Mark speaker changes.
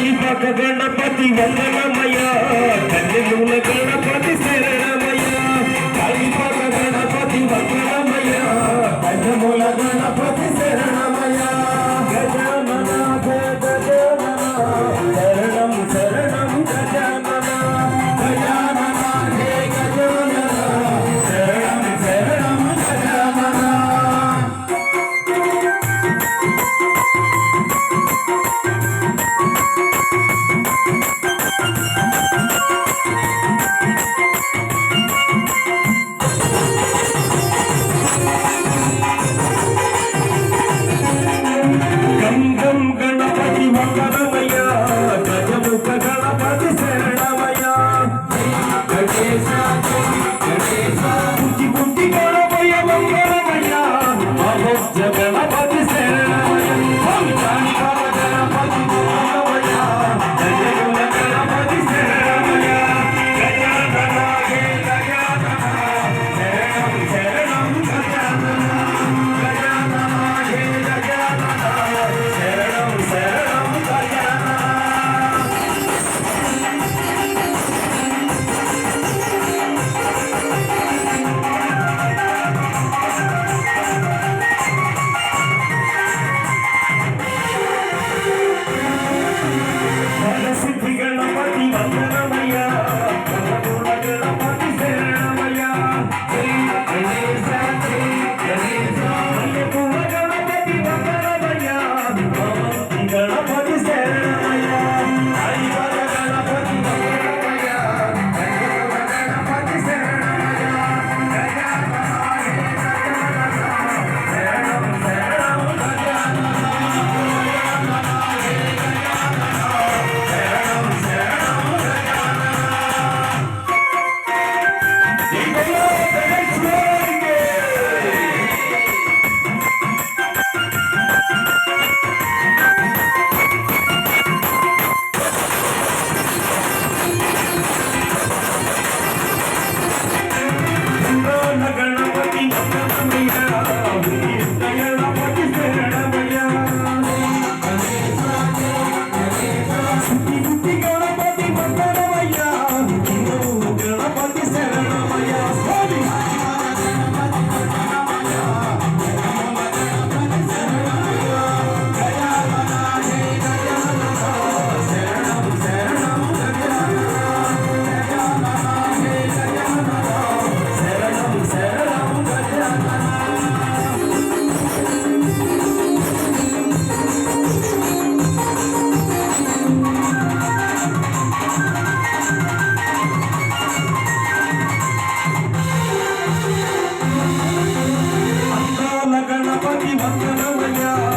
Speaker 1: பார்க்க வேண்டும் பத்தி வந்தன know we're young.